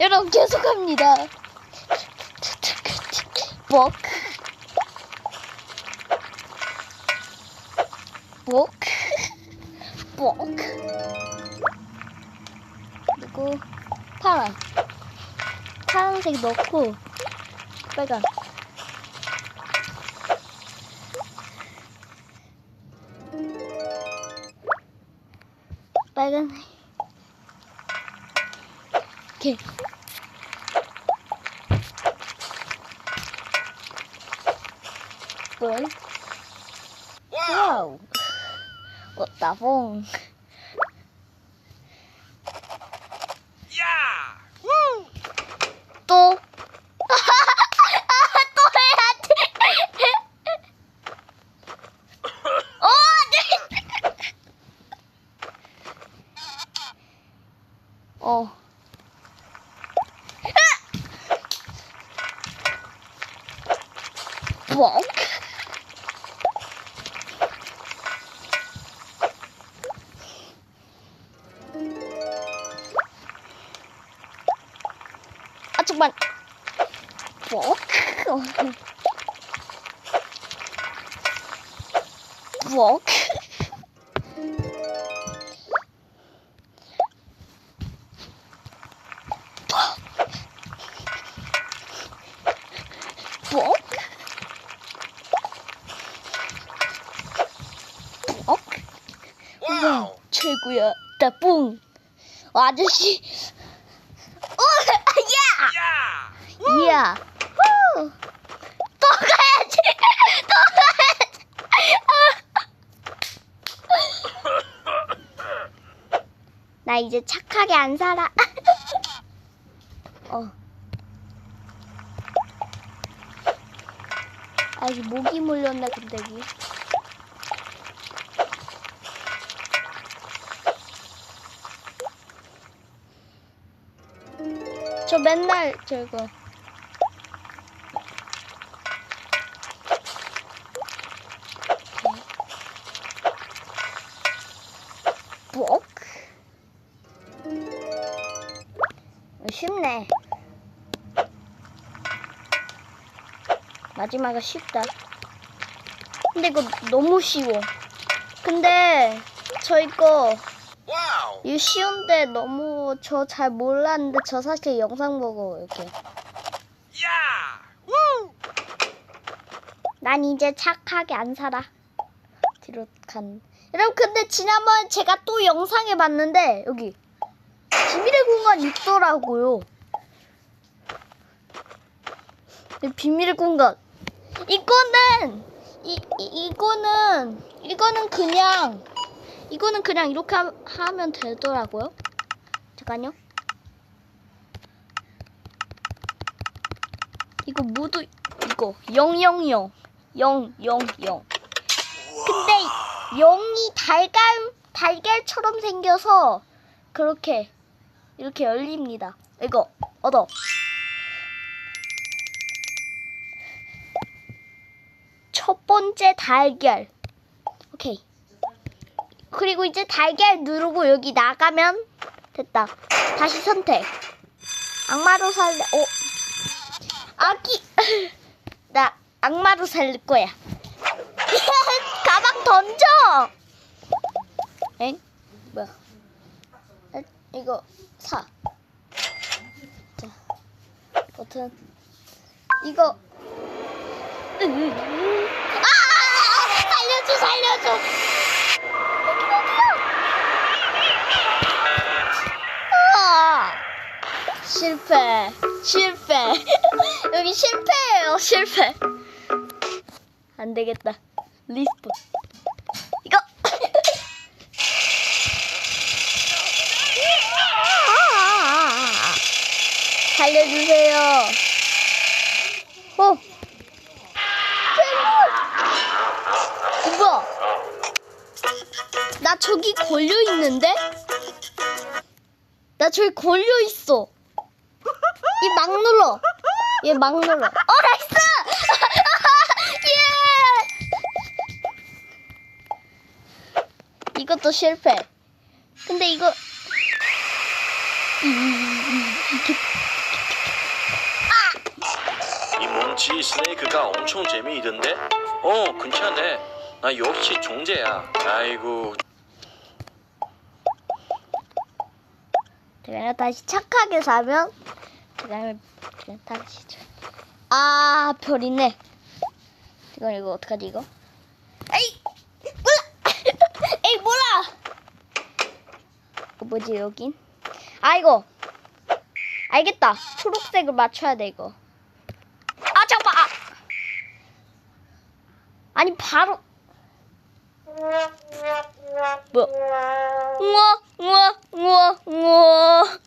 여러분 계속합니다. 웍. 웍. 웍. 그리고 파란. 파란색 넣고 빨간. 빨간. 이 렇게. 뭘? 와우. 꽃다봉. 야! 우! 또. 또 해야 돼. 어, 네. 어. 뭐? 아 정말 뭐? 뭐? 뭐? 뭐? 와우! 최고야 따뿡 어, 아저씨 어, 야! 야! 이야. 후. 또 가야지. 또 가야지. 나 이제 착하게 안 살아. 어. 아, 이 모기 물렸네, 근데 이. 저 맨날 저거 복? 쉽네. 마지막은 쉽다. 근데 이거 너무 쉬워. 근데 저 이거! 이거 쉬운데 너무 저 잘 몰랐는데 저 사실 영상 보고 이렇게. 야! 우! 난 이제 착하게 안 살아. 뒤로 간. 여러분 근데 지난번 제가 또 영상에 봤는데 여기 비밀의 공간 있더라고요. 여기 비밀의 공간. 이거는 이, 이 이거는 이거는 그냥 이거는 그냥 이렇게 하, 하면 되더라고요. 잠깐요. 이거 모두 이거 000 000 근데 영이 달걀 달걀처럼 생겨서 그렇게 이렇게 열립니다. 이거 얻어. 첫 번째 달걀. 오케이. 그리고 이제 달걀 누르고 여기 나가면 됐다. 다시 선택. 악마로 살래. 어. 아기. 나 악마로 살 거야. 가방 던져. 엥? 뭐야? 아, 이거 사. 자, 버튼. 이거. 으, 아! 살려줘, 살려줘. 실패, 실패. 여기 실패예요, 실패. 안 되겠다. 리스폰. 이거. 살려주세요. 어. 괴물. 뭐야? 나 저기 걸려 있는데? 나 저기 걸려 있어. 이막 눌러. 얘 막 눌러. 어, 나이스! 예! 이것도 실패. 근데 이거. 이 뭔지 아! 스네이크가 엄청 재미있던데? 어, 괜찮네. 나 역시 종재야. 아이고. 그래, 다시 착하게 사면 그 다음에 그냥 다시 줘. 아 별이네. 이거 이거 어떡하지 이거? 에이 몰라. 에이 몰라. 이거 뭐지 여긴? 아 이거 알겠다. 초록색을 맞춰야 돼 이거. 아 잠깐. 아. 아니 바로. 뭐? 우와 우와 우와 우와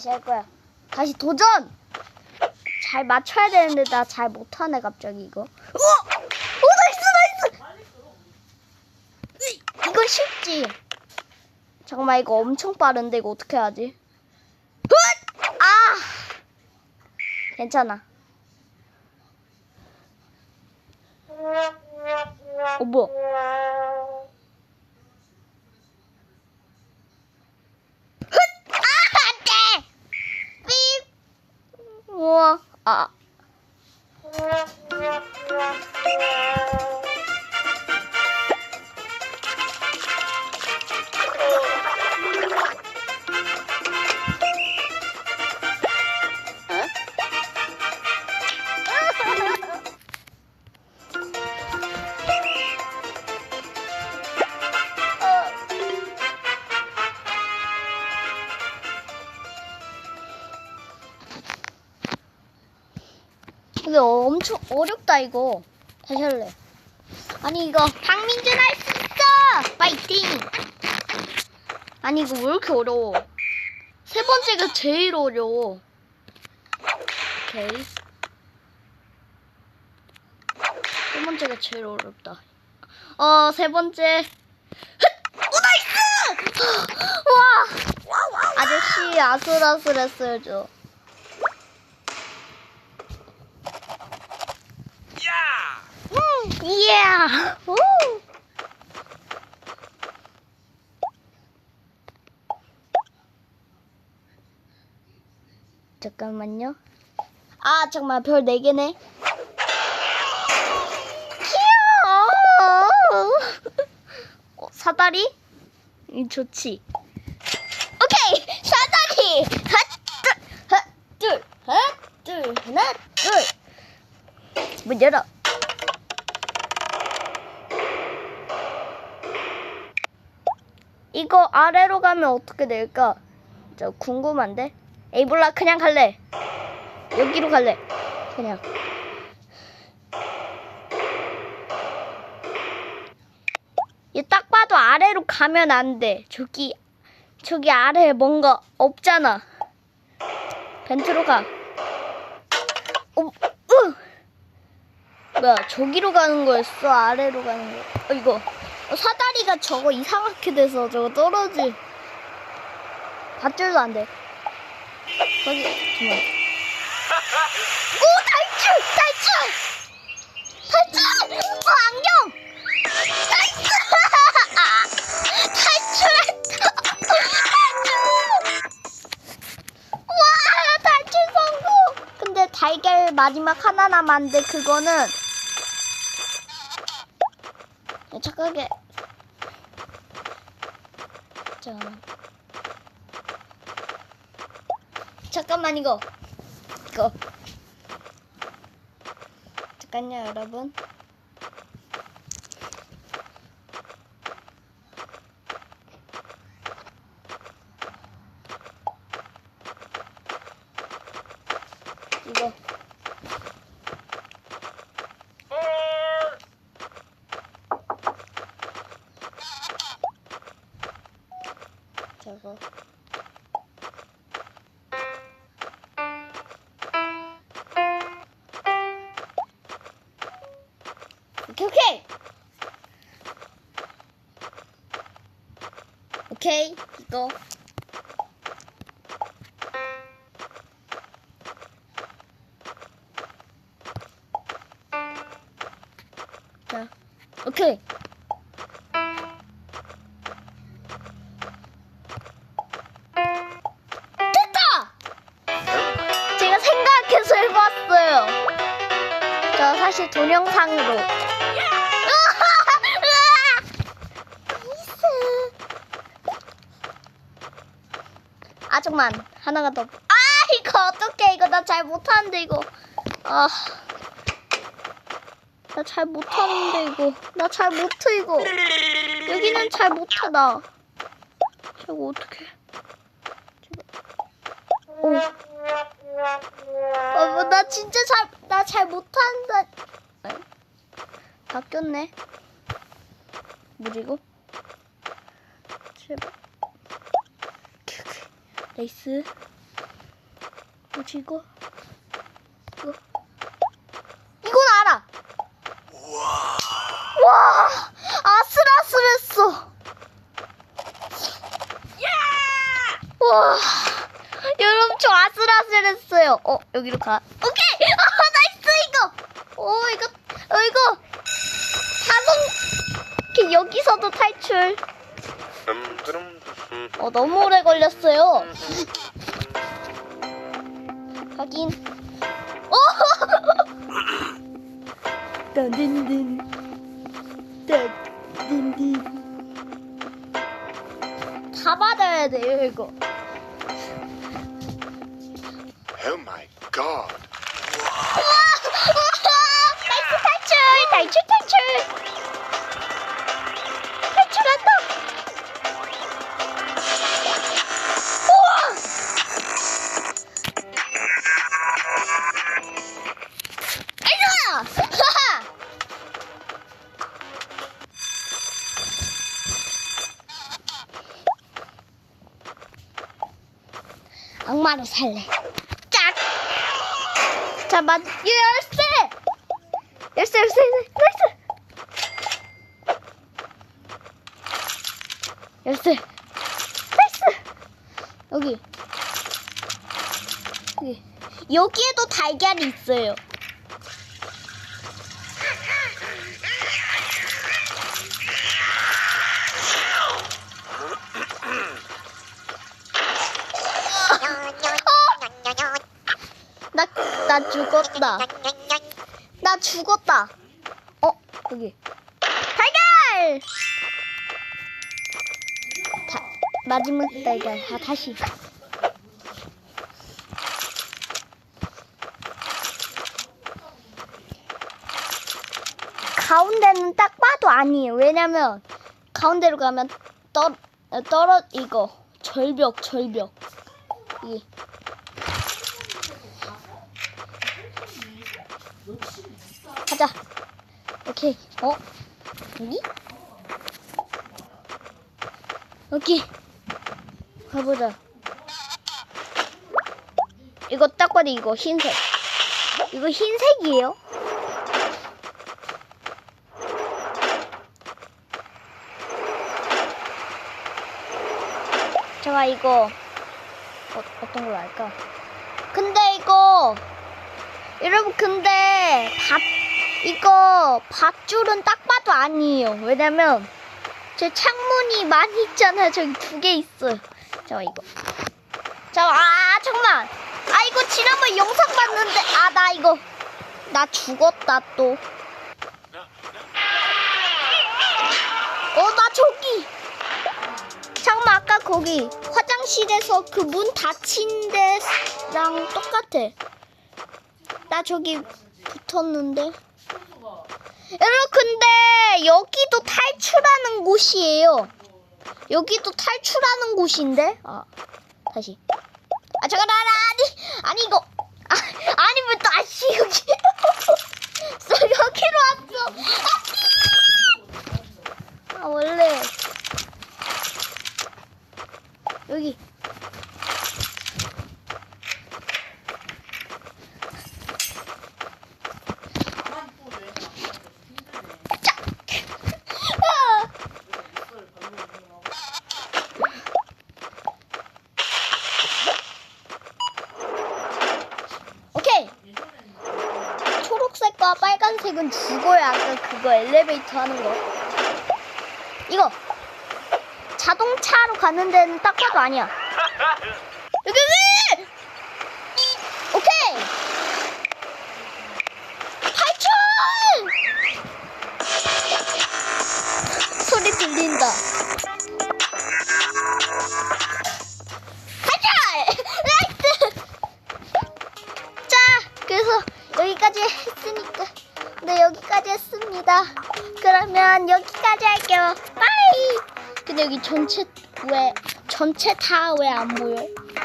다시 할 거야. 다시 도전! 잘 맞춰야 되는데 나 잘 못하네 갑자기 이거. 우와 오 나이스 나이스! 으이, 이거 쉽지. 잠깐만 이거 엄청 빠른데 이거 어떻게 하지? 훗! 아! 괜찮아. 어 뭐야 아, 안 돼! 삐! 우 어렵다 이거. 다시 할래. 아니 이거 박민준 할 수 있어! 파이팅! 아니 이거 왜 이렇게 어려워? 세 번째가 제일 어려워. 오케이. 세 번째가 제일 어렵다. 어 세 번째. 훗! 오 나이스! 와! 아저씨 아슬아슬했어요 Yeah! 이야! 우! 잠깐만요. 아, 잠깐만, 별 4개네. 귀여워! 어, 사다리? 이 좋지. 오케이! 사다리! 하나, 둘, 하나, 둘, 하나, 둘, 하나, 둘. 문 열어. 이거 아래로 가면 어떻게 될까? 저 궁금한데. 에이 몰라 그냥 갈래. 여기로 갈래. 그냥. 얘딱 봐도 아래로 가면 안 돼. 저기 저기 아래에 뭔가 없잖아. 벤트로 가. 어, 으. 뭐야 저기로 가는 거였어? 아래로 가는 거? 어 이거 어, 사다리가 저거 이상하게 돼서 저거 떨어지 밧줄도 안 돼. 거기 잠깐. 오 탈출 탈출 탈출 어 안경! 탈출 와 탈출 성공! 근데 달걀 마지막 하나 남았는데 그거는 착하게 자 잠깐만 이거. 이거. 잠깐요 여러분 level. Okay. Okay, Go. 저 사실 동영상으로 아직만 하나가 더. 아 이거 어떡해 이거 나 잘 못하는데 이거. 아. 나 잘 못하는데 이거. 나 잘 못해 이거. 여기는 잘 나. 저거 어떡해. 오. 어, 뭐, 나 진짜 잘, 나 잘 못한다. 에? 바뀌었네. 이거? 제발. 나이스. 뭐지 이거? 이거. 이건 알아. 와, 아슬아슬했어. 와, 여러분 저 아슬아슬했어요. 어 여기로 가. 오케이. 아 나이스 이거. 오 이거 어, 이거 이렇게 여기서도 탈출. 음, 어 너무 오래 걸렸어요. 확인. 오! 딴딘딘. 딴딘딘. 다 받아야 돼요 이거. Oh my god. 악마로 살래. 짝! 자, 맞, 열쇠! 열쇠, 열쇠, 열쇠! 열쇠! 나이스! 여기. 여기. 여기에도 달걀이 있어요. 나, 나 죽었다. 나 죽었다. 어, 여기. 달걀! 다, 마지막 달걀. 아, 다시. 가운데는 딱 봐도 아니에요. 왜냐면 가운데로 가면 떠, 어, 떨어, 이거. 절벽, 절벽. 이. 가자. 오케이. 어? 여기? 여기. 가보자. 이거 딱 봐도 이거 흰색. 이거 흰색이에요? 제가 이거 어, 어떤 걸로 할까? 근데 이거 여러분 근데 밥 이거 밧줄은 딱 봐도 아니에요. 왜냐면 제 창문이 많이 있잖아요. 저기 두 개 있어요. 자 이거. 자, 아 잠깐만. 아 이거 지난번 영상 봤는데 아 나 이거 나 죽었다 또. 어 나 저기. 잠깐만 아까 거기 화장실에서 그 문 닫힌 데랑 똑같아. 나 저기 붙었는데. 여러분 근데 여기도 탈출하는 곳이에요. 여기도 탈출하는 곳인데. 아 다시. 아 잠깐 나 아니 아니 이거 아, 아니 왜또 아씨 여기 써 여기로 왔어. 아 원래 여기 초록색과 빨간색은 죽어야 아까 그거 엘리베이터 하는 거. 가는 데는 딱 봐도 아니야. 전체 다 왜 안 보여?